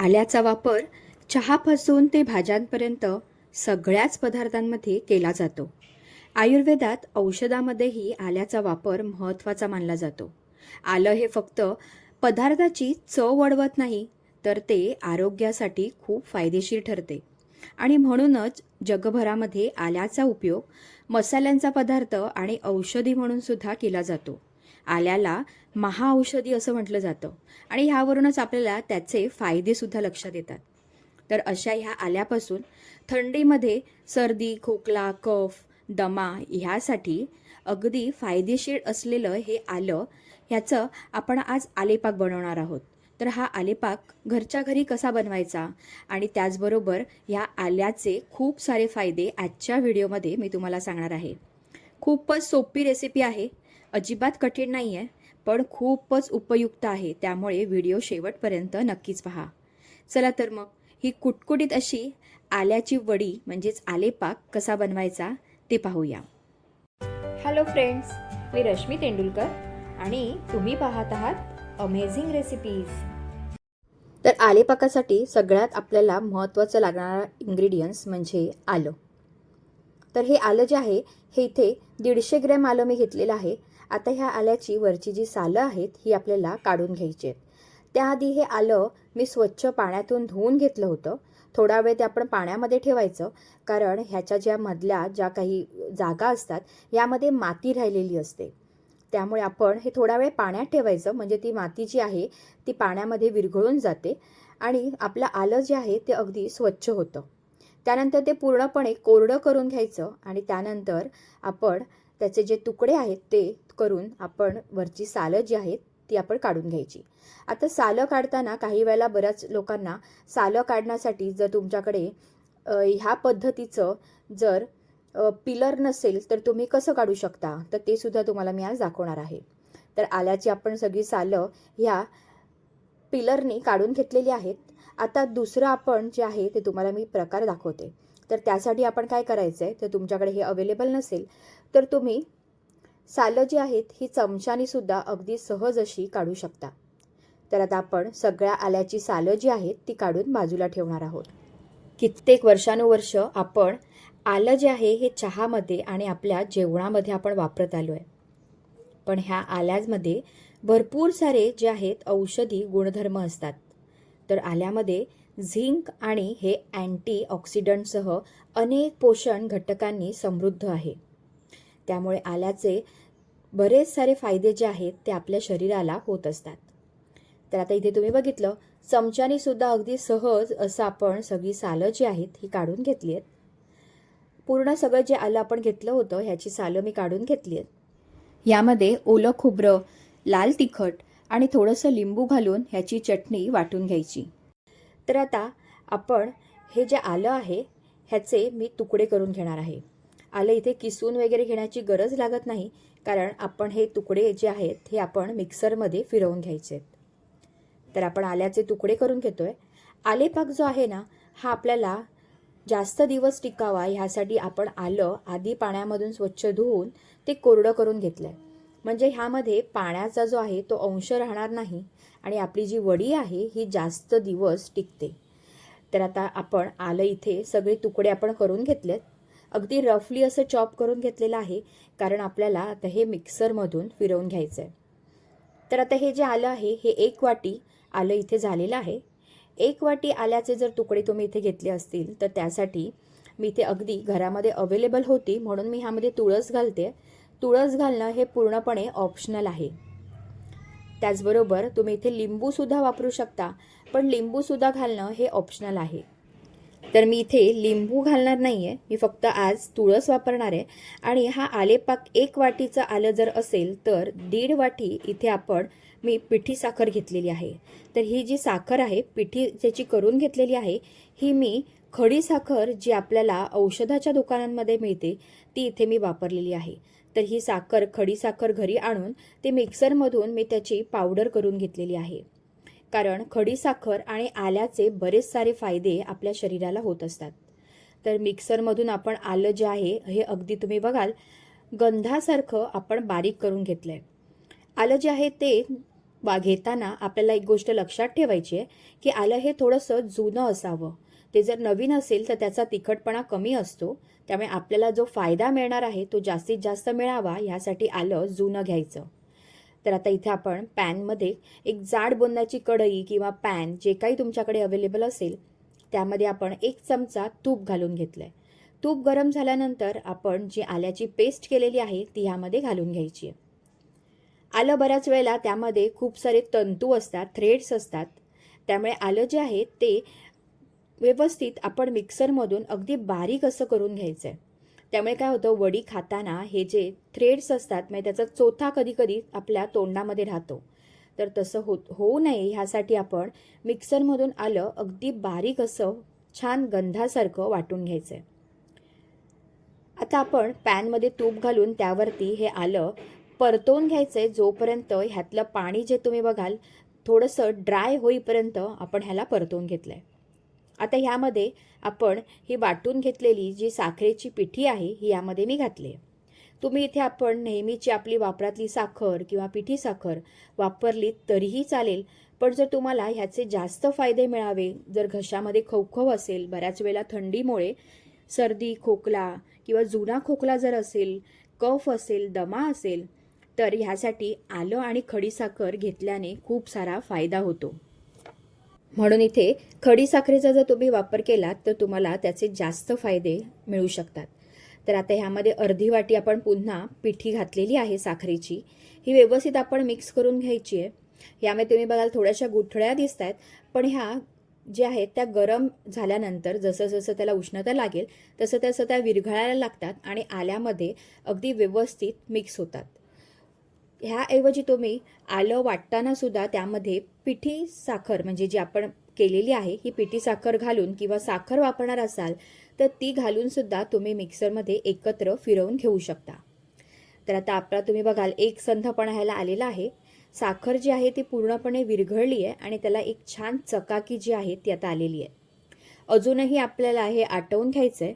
आल्याचा वापर चहापासून ते भाज्यांपर्यंत सगळ्याच पदार्थांमध्ये केला जातो. आयुर्वेदात औषधामध्येही आल्याचा वापर महत्त्वाचा मानला जातो. आलं हे फक्त पदार्थाची चव वाढवत नाही तर ते आरोग्यासाठी खूप फायदेशीर ठरते. आणि म्हणूनच जगभरामध्ये आल्याचा उपयोग मसाल्यांचा पदार्थ आणि औषधी म्हणून सुद्धा केला जातो. आल्याला महाऔषधी असं म्हटलं जातं. आणि ह्यावरूनच आपल्याला त्याचे फायदेसुद्धा लक्षात येतात. तर अशा ह्या आल्यापासून थंडीमध्ये सर्दी खोकला कफ दमा ह्यासाठी अगदी फायदेशीर असलेलं हे आलं ह्याचं आपण आज आलेपाक बनवणार आहोत. तर हा आलेपाक घरच्या घरी कसा बनवायचा आणि त्याचबरोबर ह्या आल्याचे खूप सारे फायदे आजच्या व्हिडिओमध्ये मी तुम्हाला सांगणार आहे. खूपच सोपी रेसिपी आहे. अजिबात कठीण नाही आहे पण खूपच उपयुक्त आहे. त्यामुळे व्हिडिओ शेवटपर्यंत नक्कीच पहा. चला तर मग ही कुटकुटीत अशी आल्याची वडी म्हणजेच आलेपाक कसा बनवायचा ते पाहूया. हॅलो फ्रेंड्स मी रश्मी तेंडुलकर आणि तुम्ही पाहत आहात अमेझिंग रेसिपीज तर आलेपाकासाठी सगळ्यात आपल्याला महत्त्वाचं लागणारा इंग्रेडियंट्स म्हणजे आलं. तर हे आलं जे आहे हे इथे दीडशे ग्रॅम आलं मी घेतलेलं आहे. आता ह्या आल्याची वरची जी सालं आहेत ही आपल्याला काढून घ्यायची आहेत. त्याआधी हे आलं मी स्वच्छ पाण्यातून धुवून घेतलं होतं. थोडा वेळ ते आपण पाण्यामध्ये ठेवायचं कारण ह्याच्या ज्या मधल्या ज्या काही जागा असतात यामध्ये माती राहिलेली असते. त्यामुळे आपण हे थोडा वेळ पाण्यात ठेवायचं म्हणजे ती माती जी आहे ती पाण्यामध्ये विरघळून जाते आणि आपलं आलं जे आहे ते अगदी स्वच्छ होतं. त्यानंतर ते पूर्णपणे कोरडं करून घ्यायचं आणि त्यानंतर आपण त्याचे जे तुकडे आहेत ते करून आपण वरची सालं जी आहेत ती आपण काढून घ्यायची. आता सालं काढताना काही वेळेला बऱ्याच लोकांना सालं काढण्यासाठी जर तुमच्याकडे ह्या पद्धतीचं जर पिलर नसेल तर तुम्ही कसं काढू शकता? तर ते सुद्धा तुम्हाला मी आज दाखवणार आहे. तर आल्याची आपण सगळी सालं ह्या पिलरनी काढून घेतलेली आहेत. आता दुसरं आपण जे आहे ते तुम्हाला मी प्रकार दाखवते. तर त्यासाठी आपण काय करायचं आहे तर तुमच्याकडे हे अवेलेबल नसेल तर तुम्ही सालं जी आहेत ही चमच्यानी अगदी सहज अशी काढू शकता. तर आता आपण सगळ्या आल्याची सालं जी आहेत ती काढून बाजूला ठेवणार आहोत. कित्येक वर्षानुवर्ष आपण आलं जे आहे हे चहामध्ये आणि आपल्या जेवणामध्ये आपण वापरत आलो आहे पण ह्या आल्यामध्ये भरपूर सारे जे आहेत औषधी गुणधर्म असतात. तर आल्यामध्ये झिंक आणि हे अँटी ऑक्सिडंटसह अनेक पोषण घटकांनी समृद्ध आहे. त्यामुळे आल्याचे बरेच सारे फायदे जे आहेत ते आपल्या शरीराला होत असतात. तर आता इथे तुम्ही बघितलं चमच्याने सुद्धा अगदी सहज असं आपण सगळी सालं जी आहेत ही काढून घेतली आहेत. पूर्ण सगळं जे आलं आपण घेतलं होतं ह्याची सालं मी काढून घेतली आहेत. यामध्ये ओलं खोबरं लाल तिखट आणि थोडंसं लिंबू घालून ह्याची चटणी वाटून घ्यायची. तर आता आपण हे जे आलं आहे ह्याचे मी तुकडे करून घेणार आहे. आलं इथे किसून वगैरे घेण्याची गरज लागत नाही कारण आपण हे तुकडे जे आहेत हे आपण मिक्सरमध्ये फिरवून घ्यायचे आहेत. तर आपण आल्याचे तुकडे करून घेतोय. आलेपाक जो आहे ना हा आपल्याला जास्त दिवस टिकावा ह्यासाठी आपण आलं आधी पाण्यामधून स्वच्छ धुवून ते कोरडं करून घेतलं आहे म्हणजे ह्यामध्ये पाण्याचा जो आहे तो अंश राहणार नाही आणि आपली जी वडी आहे ही जास्त दिवस टिकते. तर आता आपण आलं इथे सगळे तुकडे आपण करून घेतलेत. अगदी रफली असं चॉप करून घेतलेलं आहे कारण आपल्याला आता हे मिक्सरमधून फिरवून घ्यायचं आहे तर आता हे जे आलं आहे हे एक वाटी आलं इथे झालेलं आहे. एक वाटी आल्याचे जर तुकडे तुम्ही इथे घेतले असतील तर त्यासाठी मी इथे अगदी घरामध्ये अवेलेबल होती म्हणून मी ह्यामध्ये तुळस घालते. तुळस घालणं हे पूर्णपणे ऑप्शनल आहे. त्याचबरोबर तुम्ही इथे लिंबूसुद्धा वापरू शकता पण लिंबूसुद्धा घालणं हे ऑप्शनल आहे. तर मी इथे लिंबू घालणार नाही आहे मी फक्त आज तुळस वापरणार आहे. आणि हा आलेपाक एक वाटीचं आलं जर असेल तर दीड वाटी इथे आपण मी पिठी साखर घेतलेली आहे. तर ही जी साखर आहे पिठी ज्याची करून घेतलेली आहे ही मी खडी साखर जी आपल्याला औषधाच्या दुकानांमध्ये मिळते ती इथे मी वापरलेली आहे. तर ही साखर खडी साखर घरी आणून ते मिक्सरमधून मी त्याची पावडर करून घेतलेली आहे. कारण खडीसाखर आणि आल्याचे बरेच सारे फायदे आपल्या शरीराला होत असतात. तर मिक्सरमधून आपण आलं जे आहे हे अगदी तुम्ही बघाल. गंधासारखं आपण बारीक करून घेतलं आहे आलं जे आहे ते बा घेताना आपल्याला एक गोष्ट लक्षात ठेवायची आहे की आलं हे थोडंसं जुनं असावं. ते जर नवीन असेल तर त्याचा तिखटपणा कमी असतो. त्यामुळे आपल्याला जो फायदा मिळणार आहे तो जास्तीत जास्त मिळावा यासाठी आलं जुनं घ्यायचं. तर आता इथे आपण पॅनमध्ये एक जाड बोंदाची कढई किंवा पॅन जे काही तुमच्याकडे अवेलेबल असेल त्यामध्ये आपण एक चमचा तूप घालून घेतलं आहे तूप गरम झाल्यानंतर आपण जी आल्याची पेस्ट केलेली आहे ती ह्यामध्ये घालून घ्यायची आहे. आलं बऱ्याच वेळेला त्यामध्ये खूप सारे तंतू असतात थ्रेड्स असतात. त्यामुळे आलं जे आहे ते व्यवस्थित आपण मिक्सरमधून अगदी बारीक असं करून घ्यायचं आहे त्यामुळे काय होतं वडी खाताना हे जे थ्रेड्स असतात म्हणजे त्याचा चोथा कधीकधी आपल्या तोंडामध्ये राहतो. तर तसं होत होऊ नये ह्यासाठी आपण मिक्सरमधून आलं अगदी बारीक असं छान गंधासारखं वाटून घ्यायचं आहे आता आपण पॅनमध्ये तूप घालून त्यावरती हे आलं परतवून घ्यायचं आहे जोपर्यंत ह्यातलं पाणी जे तुम्ही बघाल थोडंसं ड्राय होईपर्यंत आपण ह्याला परतवून घेतलं आहे आता ह्यामध्ये आपण ही वाटून घेतलेली जी साखरेची पिठी आहे ही यामध्ये मी घातली तुम्ही इथे आपण नेहमीची आपली वापरातली साखर किंवा पिठी साखर वापरली तरीही चालेल पण जर तुम्हाला ह्याचे जास्त फायदे मिळावे जर घशामध्ये खवखव असेल बऱ्याच वेळेला थंडीमुळे सर्दी खोकला किंवा जुना खोकला जर असेल कफ असेल दमा असेल तर ह्यासाठी आलं आणि खडीसाखर घेतल्याने खूप सारा फायदा होतो. म्हणून इथे खडीसाखरेचा जर तुम्ही वापर केलात तर तुम्हाला त्याचे जास्त फायदे मिळू शकतात. तर आता ह्यामध्ये अर्धी वाटी आपण पुन्हा पिठी घातलेली आहे साखरेची. ही व्यवस्थित आपण मिक्स करून घ्यायची आहे. यामध्ये तुम्ही बघाल थोड्याशा गुठळ्या दिसत आहेत पण ह्या ज्या आहेत त्या गरम झाल्यानंतर जसं जसं त्याला उष्णता लागेल तसं तसं त्या विरघळायला लागतात आणि आल्यामध्ये अगदी व्यवस्थित मिक्स होतात. ह्याऐवजी तुम्ही आलं वाटताना सुद्धा त्यामध्ये पिठी साखर म्हणजे जी आपण केलेली आहे ही पिठी साखर घालून किंवा साखर वापरणार असाल तर ती घालून सुद्धा तुम्ही मिक्सरमध्ये एकत्र फिरवून घेऊ शकता. तर आता आपला तुम्ही बघाल एक संथपणा ह्याला आलेला आहे. साखर जी आहे ती पूर्णपणे विरघळली आहे आणि त्याला एक छान चकाकी जी आहे ती आता आलेली आहे. अजूनही आपल्याला हे आटवून घ्यायचं आहे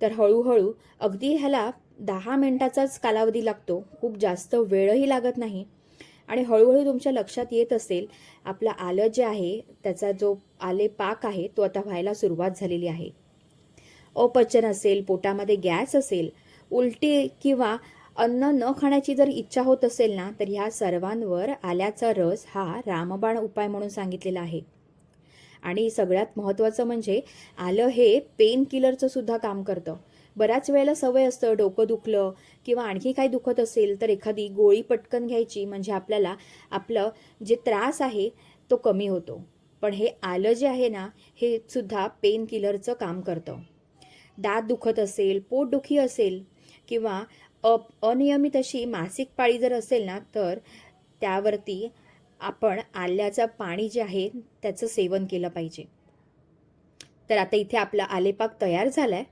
तर हळूहळू अगदी ह्याला दहा मिनटाचाच कालावधी लागतो. खूप जास्त वेळही लागत नाही. आणि हळूहळू तुमच्या लक्षात येत असेल आपलं आलं जे आहे त्याचा जो आले पाक आहे तो आता व्हायला सुरुवात झालेली आहे. अपचन असेल पोटामध्ये गॅस असेल उलटी किंवा अन्न न खाण्याची जर इच्छा होत असेल ना तर ह्या सर्वांवर आल्याचा रस हा रामबाण उपाय म्हणून सांगितलेला आहे. आणि सगळ्यात महत्त्वाचं म्हणजे आलं हे पेन किलरचं सुद्धा काम करतं. बऱ्याच वेळेला सवय असतं डोकं दुखलं किंवा आणखी काही दुखत असेल तर एखादी गोळी पटकन घ्यायची म्हणजे आपल्याला आपलं जे त्रास आहे तो कमी होतो. पण हे आलं जे आहे ना हे सुद्धा पेन किलरचं काम करतं. दात दुखत असेल पोटदुखी असेल किंवा अ अनियमित अशी मासिक पाळी जर असेल ना तर त्यावरती आपण आल्याचं पाणी जे आहे त्याचं सेवन केलं पाहिजे. तर आता इथे आपला आलेपाक तयार झाला आहे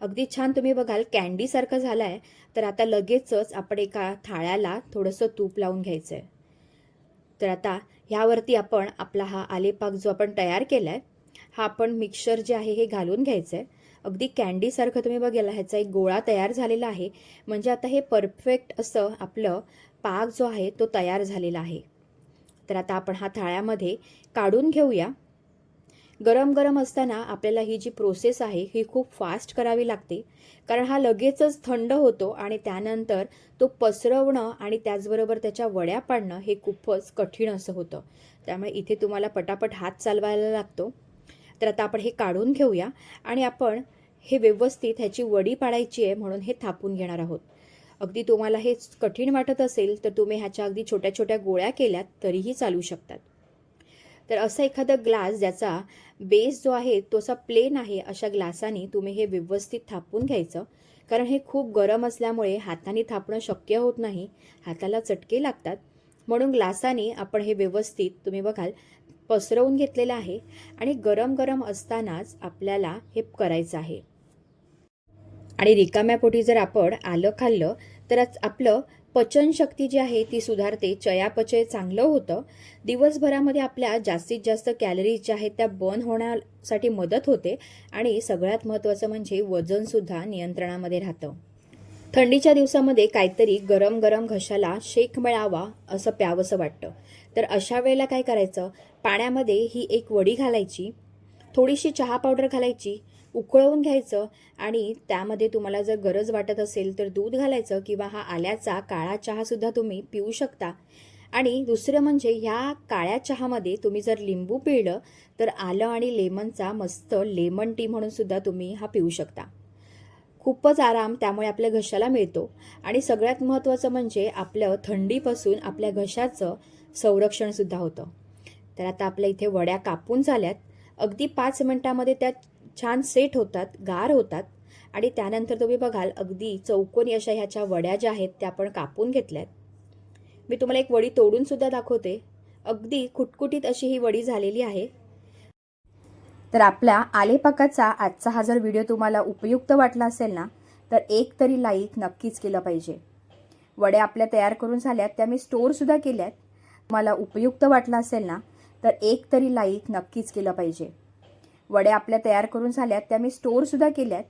अगदी छान तुम्ही बघाल कॅन्डीसारखं झालं आहे तर आता लगेचच आपण एका थाळ्याला थोडंसं तूप लावून घ्यायचं आहे तर आता ह्यावरती आपण आपला हा आलेपाक जो आपण तयार केला आहे हा आपण मिक्सर जे आहे हे घालून घ्यायचं आहे अगदी कॅन्डीसारखं तुम्ही बघायला ह्याचा एक गोळा तयार झालेला आहे. म्हणजे आता हे परफेक्ट असं आपलं पाक जो आहे तो तयार झालेला आहे. तर आता आपण हा थाळ्यामध्ये काढून घेऊया. गरम गरम असताना आपल्याला ही जी प्रोसेस आहे ही खूप फास्ट करावी लागते. कारण हा लगेचच थंड होतो आणि त्यानंतर तो पसरवणं आणि त्याचबरोबर त्याच्या वड्या पाडणं हे खूपच कठीण असं होतं. त्यामुळे इथे तुम्हाला पटापट हात चालवायला लागतो. तर आता आपण हे काढून घेऊया आणि आपण हे व्यवस्थित ह्याची वडी पाडायची आहे म्हणून हे थापून घेणार आहोत. अगदी तुम्हाला हे कठीण वाटत असेल तर तुम्ही ह्याच्या अगदी छोट्या छोट्या गोळ्या केल्यात तरीही चालू शकतात. तर असं एखादा ग्लास ज्याचा बेस जो आहे तो असा प्लेन आहे अशा ग्लासाने तुम्ही हे व्यवस्थित थापून घ्यायचं. कारण हे खूप गरम असल्यामुळे हाताने थापणं शक्य होत नाही. हाताला चटके लागतात. म्हणून ग्लासाने आपण हे व्यवस्थित तुम्ही बघाल पसरवून घेतलेलं आहे आणि गरम गरम असतानाच आपल्याला हे करायचं आहे. आणि रिकाम्या पोटी जर आपण आलं खाल्लं तर आपलं पचनशक्ती जी आहे ती सुधारते चयापचय चांगलं होतं. दिवसभरामध्ये आपल्या जास्तीत जास्त कॅलरीज ज्या आहेत त्या बर्न होण्यासाठी मदत होते आणि सगळ्यात महत्त्वाचं म्हणजे वजनसुद्धा नियंत्रणामध्ये राहतं. थंडीच्या दिवसामध्ये काहीतरी गरम गरम घशाला शेक मिळावा असं प्यावंसं वाटतं. तर अशा वेळेला काय करायचं? पाण्यामध्ये ही एक वडी घालायची थोडीशी चहा पावडर घालायची उकळवून घ्यायचं आणि त्यामध्ये तुम्हाला जर गरज वाटत असेल तर दूध घालायचं किंवा हा आल्याचा काळा चहासुद्धा तुम्ही पिऊ शकता. आणि दुसरं म्हणजे ह्या काळ्या चहामध्ये तुम्ही जर लिंबू पिळलं तर आलं आणि लेमनचा मस्त लेमन टी म्हणून सुद्धा तुम्ही हा पिऊ शकता. खूपच आराम त्यामुळे आपल्या घशाला मिळतो. आणि सगळ्यात महत्त्वाचं म्हणजे आपलं थंडीपासून आपल्या घशाचं संरक्षणसुद्धा होतं. तर आता आपल्या इथे वड्या कापून झाल्यात. अगदी पाच मिनटामध्ये त्या छान सेट होतात गार होतात. आणि त्यानंतर तुम्ही बघाल अगदी चौकोनी अशा ह्याच्या वड्या ज्या आहेत त्या आपण कापून घेतल्यात. मी तुम्हाला एक वडी तोडूनसुद्धा दाखवते. अगदी कुटकुटीत अशी ही वडी झालेली आहे. तर आपल्या आलेपाकाचा आजचा हा जर व्हिडिओ तुम्हाला उपयुक्त वाटला असेल ना तर एक तरी लाईक नक्कीच केलं पाहिजे. वड्या आपल्या तयार करून झाल्यात त्या मी स्टोअरसुद्धा केल्यात. मला उपयुक्त वाटला असेल ना तर एक तरी लाईक नक्कीच केलं पाहिजे. वड्या आपल्या तयार करून झाल्यात त्या मी स्टोअरसुद्धा केल्यात.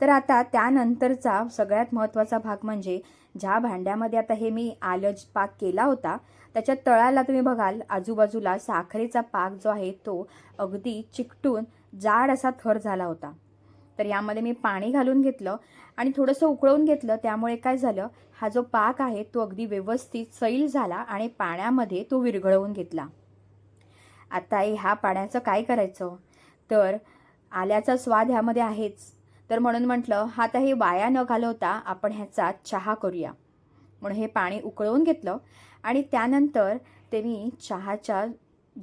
तर आता त्यानंतरचा सगळ्यात महत्त्वाचा भाग म्हणजे ज्या भांड्यामध्ये आता हे मी आलज पाक केला होता त्याच्या तळाला तुम्ही बघाल आजूबाजूला साखरेचा पाक जो आहे तो अगदी चिकटून जाड असा थर झाला होता. तर यामध्ये मी पाणी घालून घेतलं आणि थोडंसं उकळवून घेतलं त्यामुळे काय झालं हा जो पाक आहे तो अगदी व्यवस्थित सैल झाला आणि पाण्यामध्ये तो विरघळवून घेतला. आता ह्या पाण्याचं काय करायचं? तर आल्याचा स्वाद ह्यामध्ये आहेच. तर म्हणून म्हटलं हा आता हे वाया न घालवता आपण ह्याचा चहा करूया. म्हणून हे पाणी उकळवून घेतलं आणि त्यानंतर ते मी चहाच्या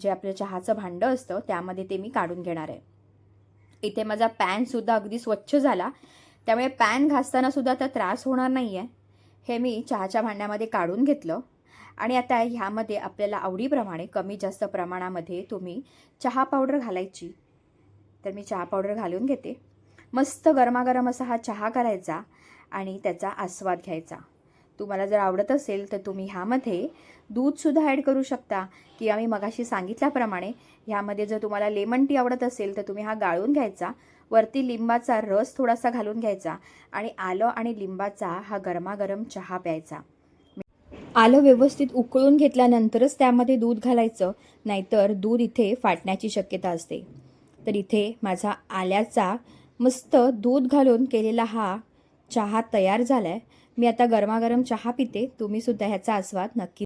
जे आपलं चहाचं भांडं असतं त्यामध्ये ते मी काढून घेणार आहे. इथे माझा पॅनसुद्धा अगदी स्वच्छ झाला. त्यामुळे पॅन घासतानासुद्धा तर आता त्रास होणार नाही आहे हे मी चहाच्या भांड्यामध्ये काढून घेतलं. आणि आता ह्यामध्ये आपल्याला आवडीप्रमाणे कमी जास्त प्रमाणामध्ये तुम्ही चहा पावडर घालायची. तर मी चहा पावडर घालून घेते. मस्त गरमागरम असा हा चहा करायचा आणि त्याचा आस्वाद घ्यायचा. तुम्हाला जर आवडत असेल तर तुम्ही ह्यामध्ये दूधसुद्धा ॲड करू शकता. किंवा मी मगाशी सांगितल्याप्रमाणे ह्यामध्ये जर तुम्हाला लेमन टी आवडत असेल तर तुम्ही हा गाळून घ्यायचा. वरती लिंबाचा रस थोडासा घालून घ्यायचा आणि आलं आणि लिंबाचा हा गरमागरम चहा प्यायचा. आलं व्यवस्थित उकळून घेतल्यानंतरच त्यामध्ये दूध घालायचं नाहीतर दूध इथे फाटण्याची शक्यता असते. तर इथे माझा आल्याचा मस्त दूध घालून केलेला हा चहा तयार झाला आहे मी आता गरमागरम चहा पिते. तुम्हीसुद्धा ह्याचा आस्वाद नक्की